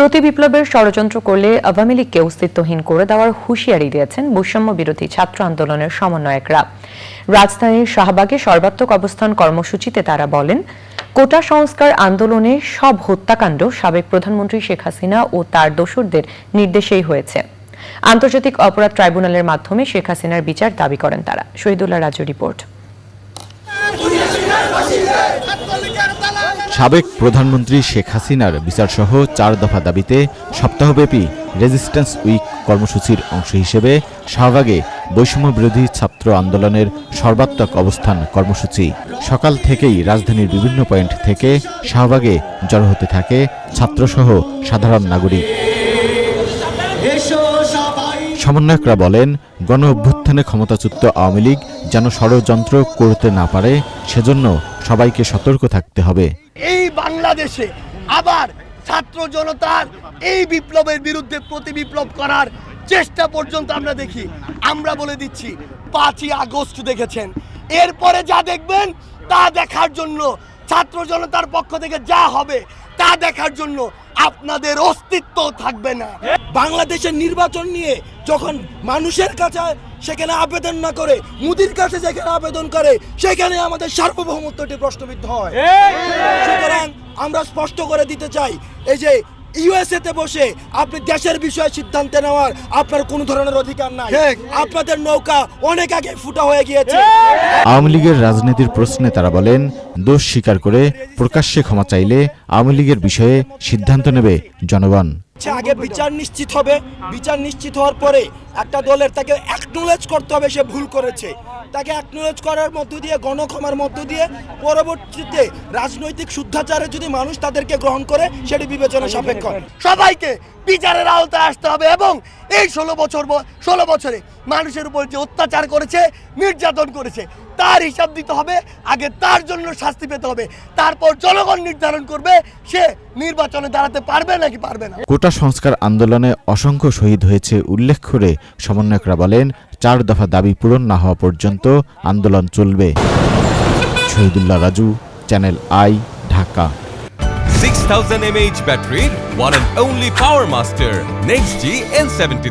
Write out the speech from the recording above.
প্রতি বিপ্লবের ষড়যন্ত্র করলে আওয়ামী লীগকে অস্তিত্বহীন করে দেওয়ার হুঁশিয়ারি দিয়েছেন বৈষম্য বিরোধী ছাত্র আন্দোলনের সমন্বয়করা। রাজধানীর শাহবাগে সর্বাত্মক অবস্থান কর্মসূচিতে তারা বলেন, কোটা সংস্কার আন্দোলনে সব হত্যাকাণ্ড সাবেক প্রধানমন্ত্রী শেখ হাসিনা ও তার দোসরদের নির্দেশেই হয়েছে। আন্তর্জাতিক অপরাধ ট্রাইব্যুনালের মাধ্যমে শেখ হাসিনার বিচার দাবি করেন তারা। শহীদুল্লাহ রাজু রিপোর্ট। সাবেক প্রধানমন্ত্রী শেখ হাসিনার বিচারসহ চার দফা দাবিতে সপ্তাহব্যাপী রেজিস্ট্যান্স উইক কর্মসূচির অংশ হিসেবে শাহবাগে বৈষম্য বিরোধী ছাত্র আন্দোলনের সর্বাত্মক অবস্থান কর্মসূচি। সকাল থেকেই রাজধানীর বিভিন্ন পয়েন্ট থেকে শাহবাগে জড়ো হতে থাকে ছাত্রসহ সাধারণ নাগরিক। সমন্বয়করা বলেন গণ অভ্যুত্থানে ক্ষমতাচ্যুত আওয়ামী লীগ যেন ষড়যন্ত্র করতে না পারে, সেজন্য সবাইকে সতর্ক থাকতে হবে। এই বাংলাদেশে আবার ছাত্র জনতার এই বিপ্লবের বিরুদ্ধে প্রতি বিপ্লব করার চেষ্টা পর্যন্ত আমরা দেখি। আমরা বলে দিচ্ছি, পাঁচই আগস্ট দেখেছেন। এরপরে যা দেখবেন তা দেখার জন্য ছাত্র জনতার পক্ষ থেকে যা হবে তা দেখার জন্য আপনাদের অস্তিত্ব থাকবে না। বাংলাদেশের নির্বাচন নিয়ে যখন মানুষের কাছে সেখানে আবেদন না করে মুদির কাছে যেখানে আবেদন করে সেখানে আমাদের সার্বভৌমত্বটি প্রশ্নবিদ্ধ হয়। সুতরাং আমরা স্পষ্ট করে দিতে চাই এই যে ইউএসএ তে বসে আপনি দেশের বিষয়ে সিদ্ধান্ত নেওয়ার আপনার কোনো ধরনের অধিকার নাই। ঠিক। আপনাদের নৌকা অনেক আগে ফুটা হয়ে গিয়েছে। আওয়ামী লীগের রাজনীতির প্রশ্নে তারা বলেন দোষ স্বীকার করে প্রকাশ্যে ক্ষমা চাইলে আওয়ামী লীগের বিষয়ে সিদ্ধান্ত নেবে জনগণ। হচ্ছে আগে বিচার নিশ্চিত হবে। বিচার নিশ্চিত হওয়ার পরে একটা দলের তাকে অ্যাকনোলেজ করতে হবে সে ভুল করেছে। তাকে অ্যাকনোলেজ করার মধ্য দিয়ে গণক্ষমার মধ্য দিয়ে পরবর্তীতে রাজনৈতিক শুদ্ধাচারে যদি মানুষ তাদেরকে গ্রহণ করে সেটি বিবেচনা সাপেক্ষ। সবাইকে বিচারের আওতায় আসতে হবে এবং এই ষোলো বছর ষোলো বছরে মানুষের উপর যে অত্যাচার করেছে নির্যাতন করেছে তার হিসাব দিতে হবে আগে তার জন্য শাস্তি পেতে হবে। তারপর জনগণ নির্ধারণ করবে সে নির্বাচনে দাঁড়াতে পারবে নাকি পারবে না। কোটা সংস্কার আন্দোলনে অসংখ্য শহীদ হয়েছে উল্লেখ করে সমন্বয়করা বলেন চার দফা দাবি পূরণ না হওয়া পর্যন্ত আন্দোলন চলবে। Shahidullah Raju channel I Dhaka. 6000 mAh battery, one and only Power Master, Next G N70